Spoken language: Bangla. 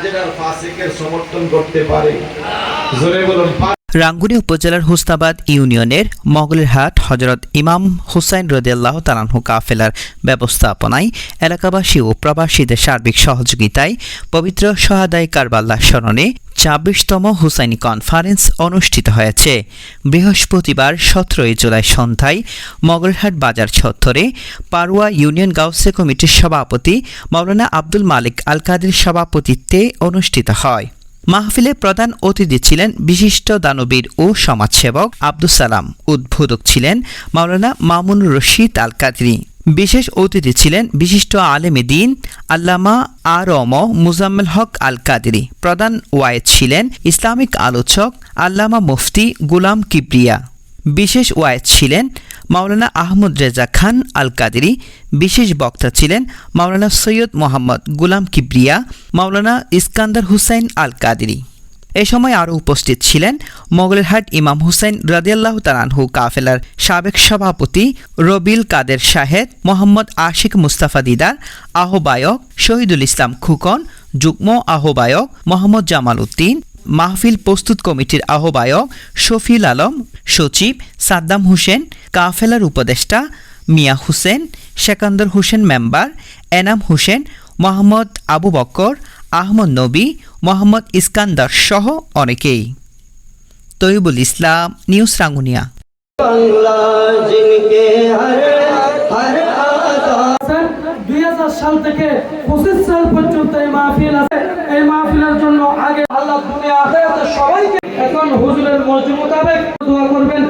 ফাজের আর ফাসিকের সমর্থন করতে পারে জোরে বলুন। রাঙ্গুনি উপজেলার হুস্তাবাদ ইউনিয়নের মগলের হাট হজরত ইমাম হুসাইন রদিয়াল্লাহ তালানহু কাফেলার ব্যবস্থাপনায় এলাকাবাসী ও প্রবাসীদের সার্বিক সহযোগিতায় পবিত্র সহাদায় কারবাল্লাহ স্মরণে ছাব্বিশতম হুসাইনি কনফারেন্স অনুষ্ঠিত হয়েছে। বৃহস্পতিবার সতেরোই জুলাই সন্ধ্যায় মগলহাট বাজার চত্বরে পারুয়া ইউনিয়ন গাউসে কমিটির সভাপতি মাওলানা আব্দুল মালিক আল কাদির সভাপতিত্বে অনুষ্ঠিত হয়। মাহফিলে প্রধান অতিথি ছিলেন বিশিষ্ট দানবীর ও সমাজসেবক আব্দুল সালাম। উদ্বোধক ছিলেন মাওলানা মামুন রশিদ আল কাদরি বিশেষ অতিথি ছিলেন বিশিষ্ট আলেমে দিন আল্লামা আরম মুজাম্মেল হক আল কাদেরি প্রধান ওয়ায়েদ ছিলেন ইসলামিক আলোচক আল্লামা মুফতি গুলাম কিবরিয়া। বিশেষ ওয়ায়েদ ছিলেন মাওলানা আহমদ রেজা খান আল কাদেরি বিশেষ বক্তা ছিলেন মাওলানা সৈয়দ মোহাম্মদ গুলাম কিবরিয়া, মাওলানা ইস্কান্দার হুসাইন আল কাদেরি এ সময় আরও উপস্থিত ছিলেন মোগলেরহাট ইমাম হুসাইন রাদিয়াল্লাহ তালানহু কাফেলার সাবেক সভাপতি রবিল কাদের শাহেদ, মোহাম্মদ আশিক মুস্তাফা দিদার, আহ্বায়ক শহীদুল ইসলাম খুকন, যুগ্ম আহ্বায়ক মোহাম্মদ জামাল উদ্দিন মাহফিল প্রস্তুত কমিটির আহ্বায়ক শফিল আলম সচিব সাদ্দাম হোসেন কাফেলার উপদেষ্টা মিয়া হোসেন সেকান্দর হোসেন মেম্বার এনাম হোসেন মোহাম্মদ আবু বক্কর আহমদ নবী মোহাম্মদ ইস্কান্দার সহ অনেকেই। তৈবুল ইসলাম নিউজ রাঙ্গুনিয়া। দুই হাজার সাল থেকে পঁচিশ সাল পর্যন্ত এই মাহফিল আছে। এই মাহফিলের জন্য সবাইকে এখন হুজুরের মর্জি মোতাবেক দোয়া করবেন।